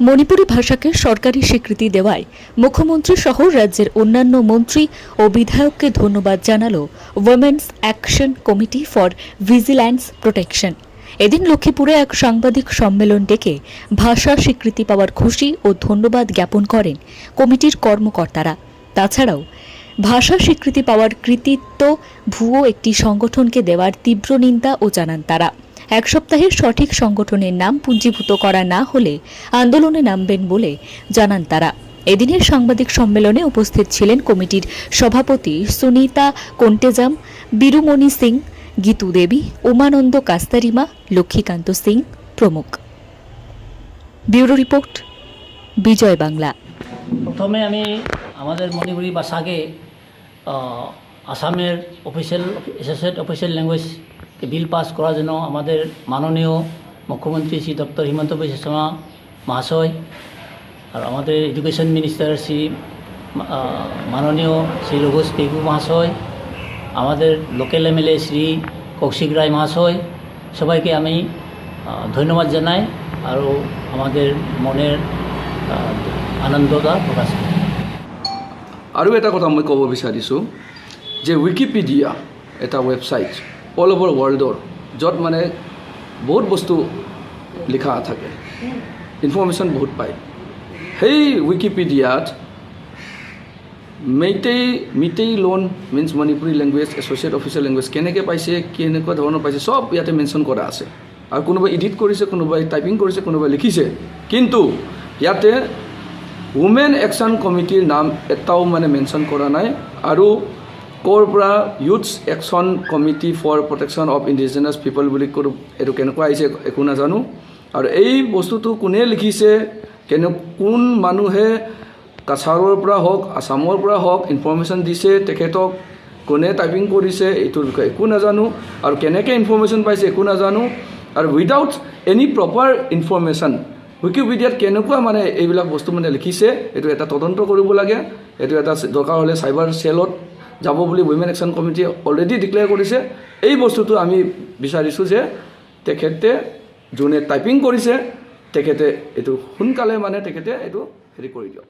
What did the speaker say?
মণিপুরী ভাষাকে সরকারি স্বীকৃতি দেওয়ায় মুখ্যমন্ত্রী সহ রাজ্যের অন্যান্য মন্ত্রী ও বিধায়ককে ধন্যবাদ জানালো women's action committee for vigilance protection এদিন লক্ষ্মীপুরে এক সাংবাদিক সম্মেলন ডেকে ভাষা স্বীকৃতি পাওয়ার খুশি ও ধন্যবাদ জ্ঞাপন করেন কমিটির কর্মকর্তারা। তাছাড়াও, ভাষা স্বীকৃতি পাওয়ার কৃতিত্ব ভুয়ো একটি সংগঠনকে দেওয়ার তীব্র নিন্দা ও জানান তারা। এক সপ্তাহের সঠিক সংগঠনের নাম পুঞ্জীভূত করা না হলে আন্দোলনে নামবেন বলে জানান তারা। এদিনের সাংবাদিক সম্মেলনে উপস্থিত ছিলেন কমিটির সভাপতি সুনিতা কোন্টেজাম, বীরুমণি সিং, গীতু দেবী, উমানন্দ কাস্তারিমা, লক্ষ্মীকান্ত সিং প্রমুখ। Bureau report, Bijoy Bangla. প্রথমে আমি আমাদের মণিপুরি ভাষাকে আসামের official associate official language bill pass করার জন্য আমাদের মাননীয় মুখ্যমন্ত্রী শ্রী ডক্টর হিমন্ত বিশ্ব শর্মা মহাশয় আর আমাদের এডুকেশন মিনিস্টার শ্রী মাননীয় শ্রী রঘুষ পেগু মহাশয়, আমাদের লোকাল এমএলএ শ্রী কৌশিক রায় মহাশয়, সবাইকে আমি ধন্যবাদ জানাই আৰু আমাদের মনের আনন্দতা প্রকাশ করি। আৰু এটা কথা মই ক'ব বিচাৰিছোঁ, যে উইকিপিডিয়া এটা ৱেবছাইট অল অভাৰ ৱৰ্ল্ডৰ য'ত মানে বহুত বস্তু লিখা থাকে। ইনফৰ্মেশ্যন বহুত পায়। সেই উইকিপিডিয়াত Meitei Meitei Lon means Manipuri language associate official language কেনেকৈ পাইছে কেনেকুৱা ধৰণৰ পাইছে চব ইয়াতে মেনশ্যন কৰা আছে। আৰু কোনোবাই এডিট কৰিছে কোনোবাই টাইপিং কৰিছে কোনোবাই লিখিছে। কিন্তু ইয়াতে উমেন একশ্যন কমিটিৰ নাম এটাও মানে মেনশ্যন কৰা নাই। আৰু ক'ৰ পৰা youths action committee for protection of indigenous people বুলি কৰোঁ এইটো কেনেকুৱা আহিছে একো নাজানো। আৰু এই বস্তুটো কোনে লিখিছে কেনে কোন মানুহে কাছাৰৰ পৰা হওক আছামৰ পৰা হওক ইনফৰ্মেশ্যন দিছে তেখেতক কোনে টাইপিং কৰিছে এইটোৰ বিষয়ে একো নাজানো। আৰু কেনেকৈ ইনফৰ্মেশ্যন পাইছে একো নাজানো। আৰু উইদাউট এনি প্ৰপাৰ ইনফৰ্মেশ্যন উইকিপিডিয়াত কেনেকুৱা মানে এইবিলাক বস্তু মানে লিখিছে এইটো এটা তদন্ত কৰিব লাগে। এইটো এটা দৰকাৰ হ'লে চাইবাৰ চেলত যাব বুলি উইমেন একশ্যন কমিটিয়ে অলৰেডি ডিক্লেয়াৰ কৰিছে। এই বস্তুটো আমি বিচাৰিছোঁ যে তেখেতে যোনে টাইপিং কৰিছে, তেখেতে এইটো সোনকালে মানে তেখেতে এইটো হেৰি কৰি দিয়ক।